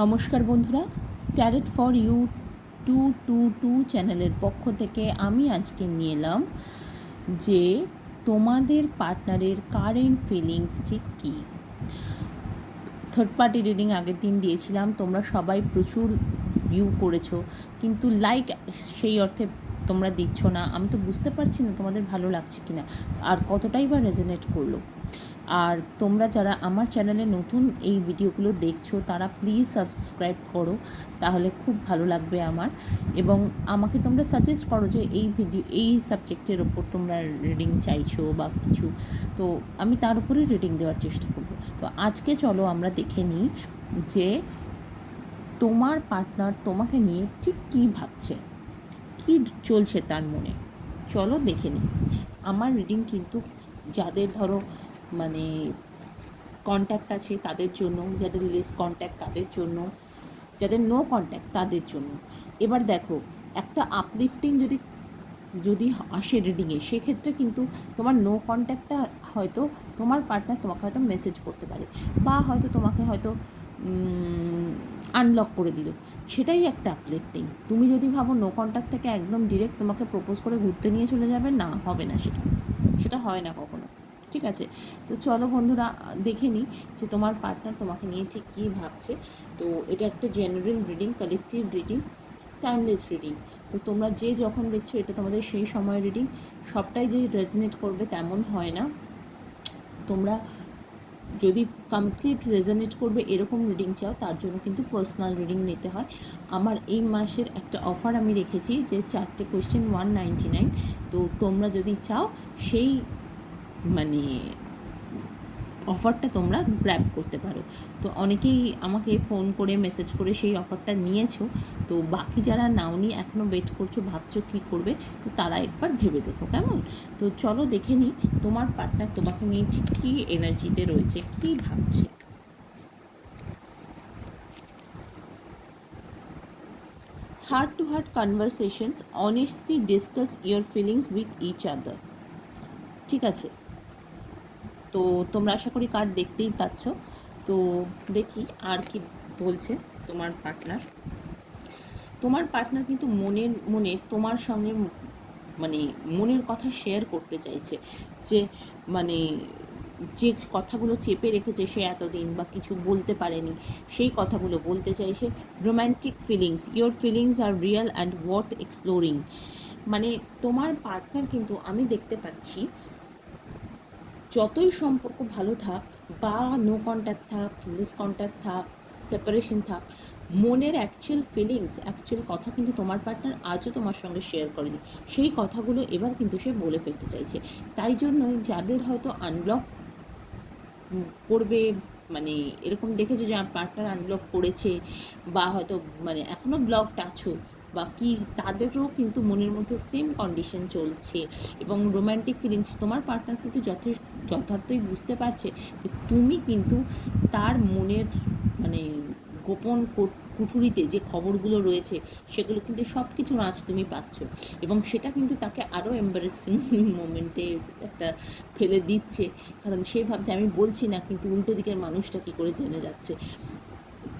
নমস্কার বন্ধুরা tarot for you two two two চ্যানেলের পক্ষ থেকে আমি আজকে নিয়ে এলাম যে তোমাদের পার্টনারের কারেন্ট ফিলিংস ঠিক কী? থার্ড পার্টি রিডিং আগের দিন দিয়েছিলাম, তোমরা সবাই প্রচুর ভিউ করেছ, কিন্তু লাইক সেই অর্থে তোমরা দিচ্ছ না, আমি তো বুঝতে পারছি না তোমাদের ভালো লাগছে কি না আর কতটাই বা রেজনেট করল। আর তোমরা যারা আমার চ্যানেলে নতুন এই ভিডিওগুলো দেখছ, তারা প্লিজ সাবস্ক্রাইব করো, তাহলে খুব ভালো লাগবে আমার। এবং আমাকে তোমরা সাজেস্ট করো যে এই ভিডিও এই সাবজেক্টের ওপর তোমরা রিডিং চাইছো বা কিছু। তো আমি তার উপরে রিডিং দেওয়ার চেষ্টা করব। তো আজকে চলো আমরা দেখে নিই যে তোমার পার্টনার তোমাকে নিয়ে ঠিক কী ভাবছে, কী চলছে তার মনে। চলো দেখে নিই। আমার রিডিং কিন্তু যাদের ধরো মানে কন্ট্যাক্ট আছে তাদের জন্য, যাদের লেস কন্ট্যাক্ট তাদের জন্য, যাদের নো কন্ট্যাক্ট তাদের জন্য। এবার দেখো, একটা আপলিফটিং যদি যদি আসে রিডিংয়ে সেক্ষেত্রে কিন্তু তোমার নো কন্ট্যাক্টটা হয়তো তোমার পার্টনার তোমাকে হয়তো মেসেজ করতে পারে, বা হয়তো তোমাকে হয়তো আনলক করে দিল। সেটাই একটা আপলিফটিং তুমি যদি ভাবো নো কন্ট্যাক্ট থেকে একদম ডিরেক্ট তোমাকে প্রপোজ করে ঘুরতে নিয়ে চলে যাবে, না, হবে না সেটা। সেটা হয় না কখনো। ঠিক আছে? তো চলো বন্ধুরা, দেখে নিই যে তোমার পার্টনার তোমাকে নিয়ে ঠিক কী ভাবছে। তো এটা একটা general reading collective reading timeless reading তো তোমরা যে যখন দেখছ এটা তোমাদের সেই সময় রিডিং সবটাই যে রেজনেট করবে তেমন হয় না। তোমরা যদি কমপ্লিট রেজনেট করবে এরকম রিডিং চাও, তার জন্য কিন্তু পার্সোনাল রিডিং নিতে হয়। আমার এই মাসের একটা অফার আমি রেখেছি যে চারটে কোয়েশ্চেন ওয়ান নাইনটি নাইন তো তোমরা যদি চাও, সেই মানে অফারটা তোমরা গ্র্যাব করতে পারো। তো অনেকেই আমাকে ফোন করে মেসেজ করে সেই অফারটা নিয়েছো। তো বাকি যারা নাওনি এখনও ওয়েট করছ, ভাবছ কী করবে, তো তারা একবার ভেবে দেখো কেমন? তো চলো দেখে নিই তোমার পার্টনার তোমাকে নিয়ে ঠিক কী এনার্জিতে রয়েছে, কী ভাবছে। Heart to heart conversations honestly discuss your feelings with each other ঠিক আছে? তো তোমরা আশা করি কার্ড দেখতেই পাচ্ছ। তো দেখি আর কি বলছে তোমার পার্টনার তোমার পার্টনার কিন্তু মনের, মনে তোমার সঙ্গে মানে মনের কথা শেয়ার করতে চাইছে। যে মানে যে কথাগুলো চেপে রেখেছে সে এতদিন বা কিছু বলতে পারেনি, সেই কথাগুলো বলতে চাইছে। Romantic feelings your feelings R real and worth exploring মানে তোমার পার্টনার কিন্তু আমি দেখতে পাচ্ছি যতই সম্পর্ক ভালো থাক বা নো কন্ট্যাক্ট থাক লিস কন্ট্যাক্ট থাক সেপারেশন থাক, মনের অ্যাকচুয়াল ফিলিংস অ্যাকচুয়াল কথা কিন্তু তোমার পার্টনার আজও তোমার সঙ্গে শেয়ার করেনি। সেই কথাগুলো এবার কিন্তু সে বলে ফেলতে চাইছে। তাই জন্য যাদের হয়তো আনব্লক করবে মানে এরকম দেখেছ যে পার্টনার আনব্লক করেছে বা হয়তো মানে এখনও ব্লকড আছো বা কি তাদেরও কিন্তু মনের মধ্যে সেম কন্ডিশন চলছে। এবং রোম্যান্টিক ফিলিংস তোমার পার্টনার কিন্তু যথেষ্ট যথার্থই বুঝতে পারছে যে তুমি কিন্তু তার মনের মানে গোপন কুঠুরিতে যে খবরগুলো রয়েছে, সেগুলো কিন্তু সব কিছু আজ তুমি পাচ্ছ। এবং সেটা কিন্তু তাকে আরও এম্বারেসিং মোমেন্টে একটা ফেলে দিচ্ছে। কারণ সে ভাবছে, আমি বলছি না, কিন্তু উল্টো দিকের মানুষটা কী করে জেনে যাচ্ছে?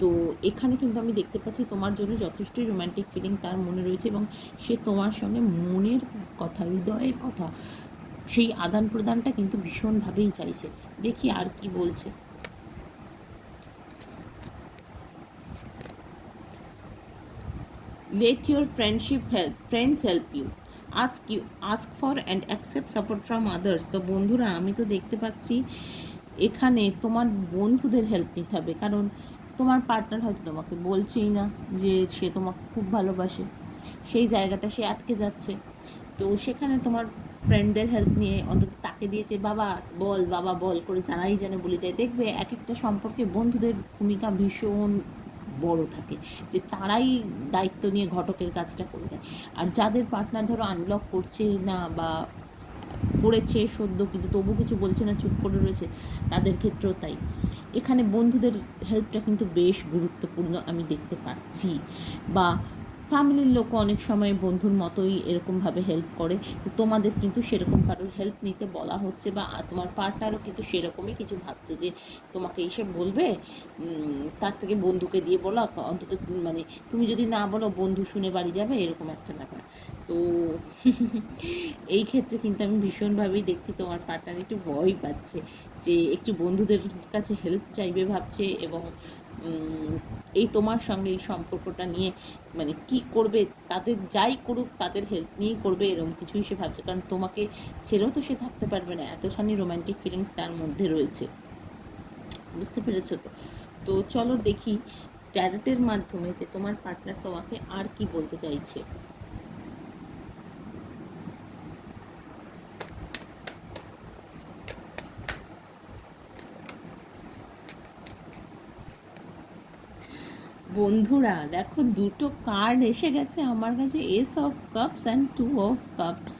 তো এখানে কিন্তু আমি দেখতে পাচ্ছি তোমার জন্য যথেষ্টই রোম্যান্টিক ফিলিং তার মনে রয়েছে এবং সে তোমার সঙ্গে মনের কথা, হৃদয়ের কথা, সেই আদান প্রদানটা কিন্তু ভীষণভাবেই চাইছে। দেখি আর কি বলছে। Let your friendship help friends help you ask you ask for and accept support from others তো বন্ধুরা, আমি তো দেখতে পাচ্ছি, এখানে তোমার বন্ধুদের হেল্প নিতে হবে। কারণ তোমার পার্টনার হয়তো তোমাকে বলছেই না যে সে তোমাকে খুব ভালোবাসে। সেই জায়গাটা সে আটকে যাচ্ছে। তো সেখানে তোমার ফ্রেন্ডদের হেল্প নিয়ে অন্তত তাকে দিয়েছে বাবা, বল বাবা, বল, করে জানাই যেন বলি দেয়। দেখবে এক একটা সম্পর্কে বন্ধুদের ভূমিকা ভীষণ বড় থাকে, যে তারাই দায়িত্ব নিয়ে ঘটকের কাজটা করে দেয়। আর যাদের পার্টনার ধরো আনলক করছে না বা করেছে সদ্য, কিন্তু তবু কিছু বলছে না, চুপ করে রয়েছে, তাদের ক্ষেত্রেও তাই। এখানে বন্ধুদের হেল্পটা কিন্তু বেশ গুরুত্বপূর্ণ আমি দেখতে পাচ্ছি। বা ফ্যামিলির লোকও অনেক সময় বন্ধুর মতোই এরকমভাবে হেল্প করে। তো তোমাদের কিন্তু সেরকম কারোর হেল্প নিতে বলা হচ্ছে বা তোমার পার্টনারও কিন্তু সেরকমই কিছু ভাবছে যে, তোমাকে এসে বলবে তার থেকে বন্ধুকে দিয়ে বলো অন্তত মানে তুমি যদি না বলো, বন্ধু শুনে বাড়ি যাবে, এরকম একটা ব্যাপার। তো এই ক্ষেত্রে কিন্তু আমি ভীষণভাবেই দেখছি তোমার পার্টনার একটু ভয় পাচ্ছে যে, একটু বন্ধুদের কাছে হেল্প চাইবে ভাবছে এবং এই তোমার সঙ্গে এই সম্পর্কটা নিয়ে মানে কি করবে, তাদের যাই করুক, তাদের হেল্প নিয়েই করবে এরকম কিছুই সে ভাবছে। কারণ তোমাকে ছেড়েও তো সে থাকতে পারবে না। এতখানি রোম্যান্টিক ফিলিংস তার মধ্যে রয়েছে। বুঝতে পেরেছ তো? তো চলো দেখি ট্যারেটের মাধ্যমে যে তোমার পার্টনার তোমাকে আর কি বলতে চাইছে। বন্ধুরা, দেখো দুটো কার্ড এসে গেছে আমার কাছে ace of cups and two of cups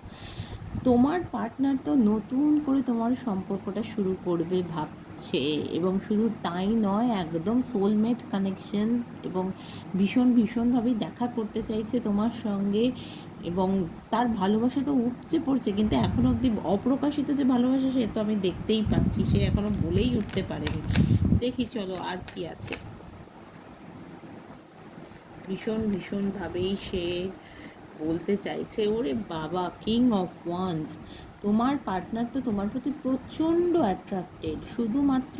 তোমার পার্টনার তো নতুন করে তোমার সম্পর্কটা শুরু করবে ভাবছে এবং শুধু তাই নয়, একদম সোলমেট কানেকশন এবং ভীষণ ভীষণভাবেই দেখা করতে চাইছে তোমার সঙ্গে এবং তার ভালোবাসা তো উপচে পড়ছে, কিন্তু এখনও অবধি অপ্রকাশিত যে ভালোবাসা সে তো আমি দেখতেই পাচ্ছি, সে এখনও বলেই উঠতে পারেনি। দেখি চলো আর কি আছে। ভীষণ, ভীষণভাবেই সে বলতে চাইছে, ওরে বাবা কিং অফ ওয়ান্স তোমার পার্টনার তো তোমার প্রতি প্রচণ্ড অ্যাট্রাক্টেড শুধুমাত্র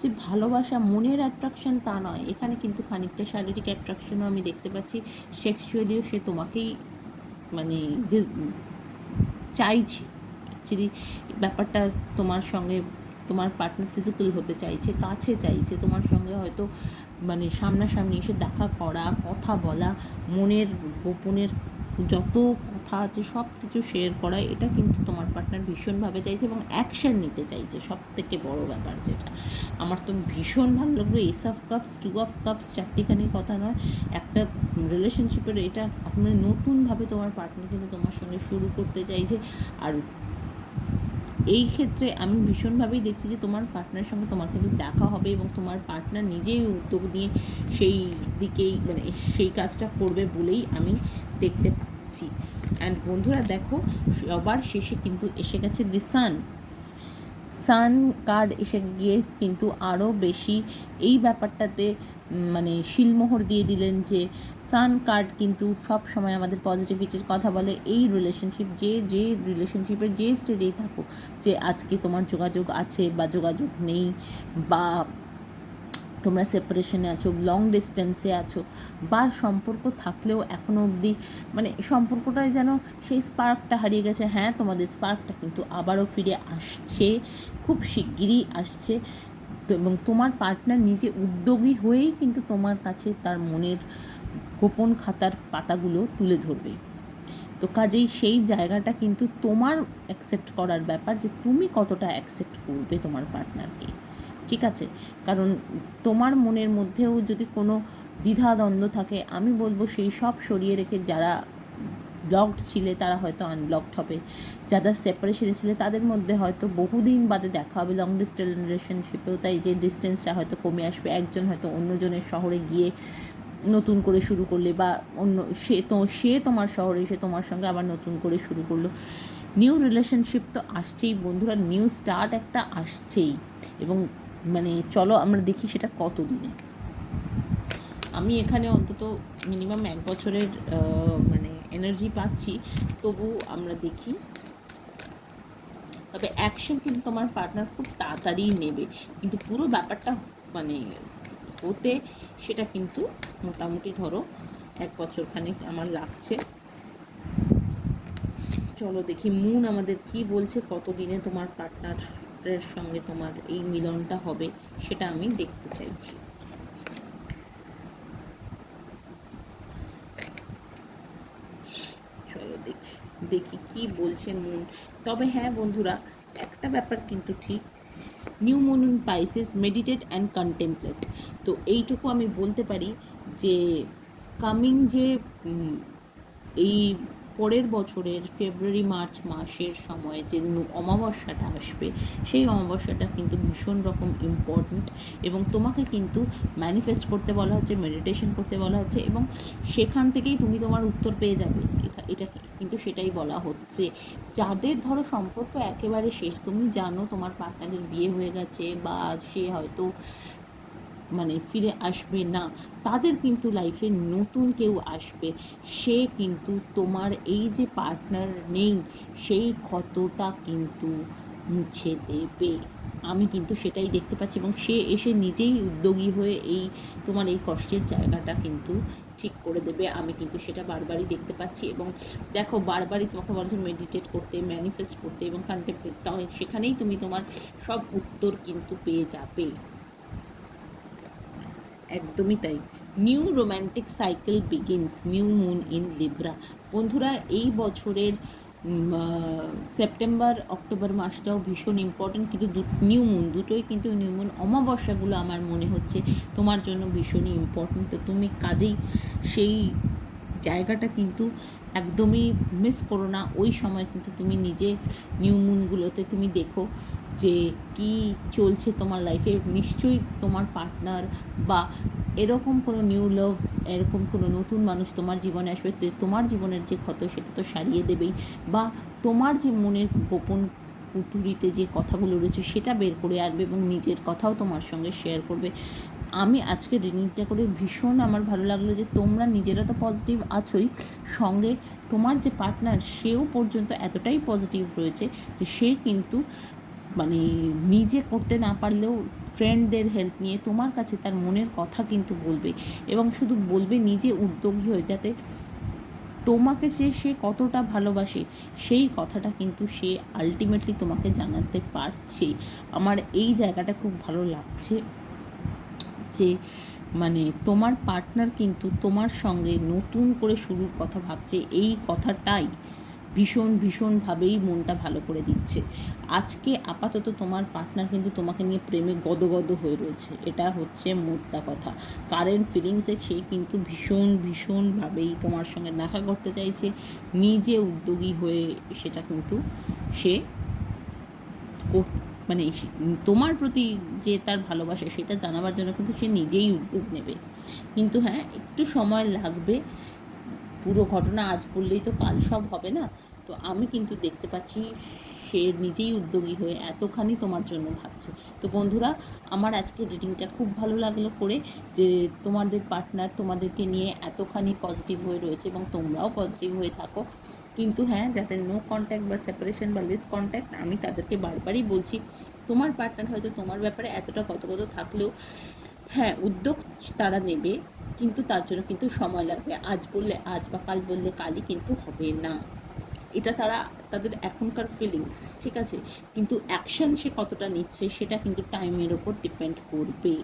যে ভালোবাসা, মনের অ্যাট্রাকশন তা নয়, এখানে কিন্তু খানিকটা শারীরিক অ্যাট্রাকশনও আমি দেখতে পাচ্ছি সেক্সুয়ালিও সে তোমাকেই মানে চাইছে। অ্যাকচুয়ালি ব্যাপারটা তোমার সঙ্গে তোমার পার্টনার ফিজিক্যাল হতে চাইছে, কাছে চাইছে, তোমার সঙ্গে হয়তো মানে সামনাসামনি এসে দেখা করা, কথা বলা, মনের গোপনের যত কথা আছে সব কিছু শেয়ার করা, এটা কিন্তু তোমার পার্টনার ভীষণভাবে চাইছে এবং অ্যাকশন নিতে চাইছে। সব থেকে বড় ব্যাপার যেটা। আমার তো ভীষণ ভালো লাগল ace of cups two of cups চারটিখানি কথা নয়, একটা রিলেশনশিপের এটা আপনার নতুনভাবে তোমার পার্টনার কিন্তু তোমার সঙ্গে শুরু করতে চাইছে। আর এই ক্ষেত্রে আমি ভীষণভাবেই দেখছি যে তোমার পার্টনার সঙ্গে তোমার কিন্তু দেখা হবে এবং তোমার পার্টনার নিজেই উদ্যোগ নিয়ে সেই দিকেই মানে সেই কাজটা করবে বলেই আমি দেখতে পাচ্ছি। অ্যান্ড বন্ধুরা দেখো, সবার শেষে কিন্তু এসে গেছে দি সান সান কার্ড এসে গিয়ে কিন্তু আরও বেশি এই ব্যাপারটাতে মানে শিলমোহর দিয়ে দিলেন যে সান কার্ড কিন্তু সব সময় আমাদের পজিটিভিটির কথা বলে। এই রিলেশনশিপ যে যে রিলেশনশিপের যে স্টেজেই থাকো যে আজকে তোমার যোগাযোগ আছে বা যোগাযোগ নেই বা তোমরা সেপারেশনে আছো লং ডিস্টেন্সে আছো বা সম্পর্ক থাকলেও এখনও অবধি মানে সম্পর্কটায় যেন সেই স্পার্কটা হারিয়ে গেছে হ্যাঁ তোমাদের স্পার্কটা কিন্তু আবারও ফিরে আসছে। খুব শিগগিরই আসছে। এবং তোমার পার্টনার নিজে উদ্যোগী হয়েই কিন্তু তোমার কাছে তার মনের গোপন খাতার পাতাগুলো তুলে ধরবে। তো কাজেই সেই জায়গাটা কিন্তু তোমার অ্যাকসেপ্ট করার ব্যাপার যে তুমি কতটা অ্যাকসেপ্ট করবে তোমার পার্টনারকে ঠিক আছে? কারণ তোমার মনের মধ্যেও যদি কোনো দ্বিধাদ্বন্দ্ব থাকে, আমি বলব সেই সব সরিয়ে রেখে যারা ব্লকড ছিলে তারা হয়তো আনব্লকড হবে। যাদের সেপারেশনে ছিলে তাদের মধ্যে হয়তো বহুদিন বাদে দেখা হবে লং ডিস্টেন্স রিলেশনশিপেও তাই যে ডিস্টেন্সটা হয়তো কমে আসবে, একজন হয়তো অন্যজনের শহরে গিয়ে নতুন করে শুরু করলে বা অন্য, সে তো, সে তোমার শহরে এসে তোমার সঙ্গে আবার নতুন করে শুরু করল। নিউ রিলেশনশিপ তো আসছেই বন্ধুরা নিউ স্টার্ট একটা আসছেই। এবং মানে চলো আমরা দেখি সেটা কত দিনে আমি এখানে অন্তত মিনিমাম এক বছরের এনার্জি পাচ্ছি তবু আমরা দেখি। তবে অ্যাকশন কিন্তু তোমার পার্টনার খুব তাড়াতাড়ি নেবে। কিন্তু পুরো ব্যাপারটা মানে হতে সেটা কিন্তু মোটামুটি ধরো এক বছর খানিক আমার লাগছে। চলো দেখি মুন আমাদের কি বলছে, কতদিনে তোমার পার্টনারের সঙ্গে তোমার এই মিলনটা হবে সেটা আমি দেখতে চাইছি চলো দেখি কি বলছে মুন। তবে হ্যাঁ বন্ধুরা, একটা ব্যাপার কিন্তু ঠিক। New moon in Pisces meditate and contemplate তো এইটুকু আমি বলতে পারি যে কামিং যে এই পরের বছরের ফেব্রুয়ারি, মার্চ মাসের সময় যে অমাবস্যাটা আসবে, সেই অমাবস্যাটা কিন্তু ভীষণ রকম ইম্পর্ট্যান্ট এবং তোমাকে কিন্তু ম্যানিফেস্ট করতে বলা হচ্ছে মেডিটেশন করতে বলা হচ্ছে এবং সেখান থেকেই তুমি তোমার উত্তর পেয়ে যাবে। এটা কিন্তু সেটাই বলা হচ্ছে। যাদের ধরো সম্পর্ক একেবারে শেষ, তুমি জানো তোমার পার্টনারের বিয়ে হয়ে গেছে বা সে হয়তো মানে ফিরে আসবে না। তাদের কিন্তু লাইফে নতুন কেউ আসবে। সে কিন্তু তোমার এই যে পার্টনার নেই, সেই ক্ষতটা কিন্তু মুছে দেবে। আমি কিন্তু সেটাই দেখতে পাচ্ছি এবং সে এসে নিজেই উদ্যোগী হয়ে এই তোমার এই কষ্টের জায়গাটা কিন্তু ঠিক করে দেবে। আমি কিন্তু সেটা বারবারই দেখতে পাচ্ছি এবং দেখো, বারবারই তোমাকে বলছে মেডিটেট করতে ম্যানিফেস্ট করতে এবং কন্টেম্পলেট সেখানেই তুমি তোমার সব উত্তর কিন্তু পেয়ে যাবে। একদমই তাই। New romantic cycle begins new moon in Libra বন্ধুরা, এই বছরের সেপ্টেম্বর অক্টোবর মাসটাও ভীষণ ইম্পর্টেন্ট কিন্তু নিউ মুন দুটোই কিন্তু নিউ মুন অমাবস্যাগুলো আমার মনে হচ্ছে তোমার জন্য ভীষণই ইম্পর্টেন্ট তো তুমি কাজেই সেই জায়গাটা কিন্তু একদমই মিস করো না। ওই সময় কিন্তু তুমি নিজে নিউ মুনগুলোতে তুমি দেখো। যে কি চলছে তোমার লাইফে নিশ্চয়ই তোমার পার্টনার বা এরকম কোনো নিউ লাভ এরকম কোনো নতুন মানুষ তোমার জীবনে আসবে, তো তোমার জীবনের যে ক্ষত সেটা তো সারিয়ে দেবেই বা তোমার যে মনের গোপন কুটুরিতে যে কথাগুলো রয়েছে সেটা বের করে আনবে এবং নিজের কথাও তোমার সঙ্গে শেয়ার করবে। আমি আজকে রিডিংটা করে ভীষণ আমার ভালো লাগল যে তোমরা নিজেরা তো পজিটিভ আছোই, সঙ্গে তোমার যে পার্টনার সেও পর্যন্ত এতটাই পজিটিভ রয়েছে যে সে কিন্তু মানে নিজে করতে না পারলেও ফ্রেন্ডদের হেল্প নিয়ে তোমার কাছে তার মনের কথা কিন্তু বলবে এবং শুধু বলবে নিজে উদ্যোগী হয়ে যাতে তোমাকে যে সে কতটা ভালোবাসে, সেই কথাটা কিন্তু সে আলটিমেটলি তোমাকে জানাতে পারছে। আমার এই জায়গাটা খুব ভালো লাগছে যে মানে তোমার পার্টনার কিন্তু তোমার সঙ্গে নতুন করে শুরুর কথা ভাবছে। এই কথাটাই ভীষণ ভীষণভাবেই মনটা ভালো করে দিচ্ছে। আজকে আপাতত তোমার পার্টনার কিন্তু তোমাকে নিয়ে প্রেমে গদগদ হয়ে রয়েছে। এটা হচ্ছে মোদ্দা কথা। কারেন্ট ফিলিংসে সে কিন্তু ভীষণ ভীষণভাবেই তোমার সঙ্গে দেখা করতে চাইছে। নিজে উদ্যোগী হয়ে সেটা কিন্তু সে মানে তোমার প্রতি যে তার ভালোবাসা সেটা জানাবার জন্য কিন্তু সে নিজেই উদ্যোগ নেবে। কিন্তু হ্যাঁ একটু সময় লাগবে। পুরো ঘটনা আজ বললেই তো কাল সব হবে না? তো আমি কিন্তু দেখতে পাচ্ছি সে নিজেই উদ্যোগী হয়ে এতখানি তোমার জন্য ভাবছে। তো বন্ধুরা, আমার আজকে রিডিংটা খুব ভালো লাগল করে যে তোমাদের পার্টনার তোমাদেরকে নিয়ে এতখানি পজিটিভ হয়ে রয়েছে এবং তোমরাও পজিটিভ হয়ে থাকো। কিন্তু হ্যাঁ যাদের নো কন্ট্যাক্ট বা সেপারেশন বা লেস কন্ট্যাক্ট আমি তাদেরকে বারবারই বলছি, তোমার পার্টনার হয়তো তোমার ব্যাপারে এতটা কত থাকলেও হ্যাঁ উদ্যোগ তারা নেবে, কিন্তু তার জন্য কিন্তু সময় লাগবে। আজ বললে আজ বা কাল বললে কালই কিন্তু হবে না। এটা তারা, তাদের এখনকার ফিলিংস ঠিক আছে? কিন্তু অ্যাকশন সে কতটা নিচ্ছে সেটা কিন্তু টাইমের ওপর ডিপেন্ড করবে।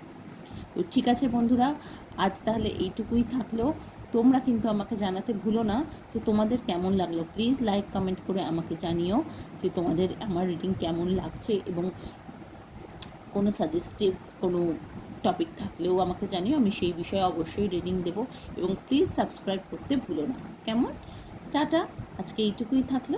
তো ঠিক আছে বন্ধুরা, আজ তাহলে এইটুকুই থাকলেও তোমরা কিন্তু আমাকে জানাতে ভুলো না যে তোমাদের কেমন লাগল। প্লিজ লাইক কমেন্ট করে আমাকে জানিও যে তোমাদের, আমার রিডিং কেমন লাগছে এবং কোনো সাজেস্টিভ কোনো টপিক থাকলেও আমাকে জানিও, আমি সেই বিষয়ে অবশ্যই রিডিং দেবো এবং প্লিজ সাবস্ক্রাইব করতে ভুলো না। কেমন? টাটা আজকে এইটুকুই থাকল।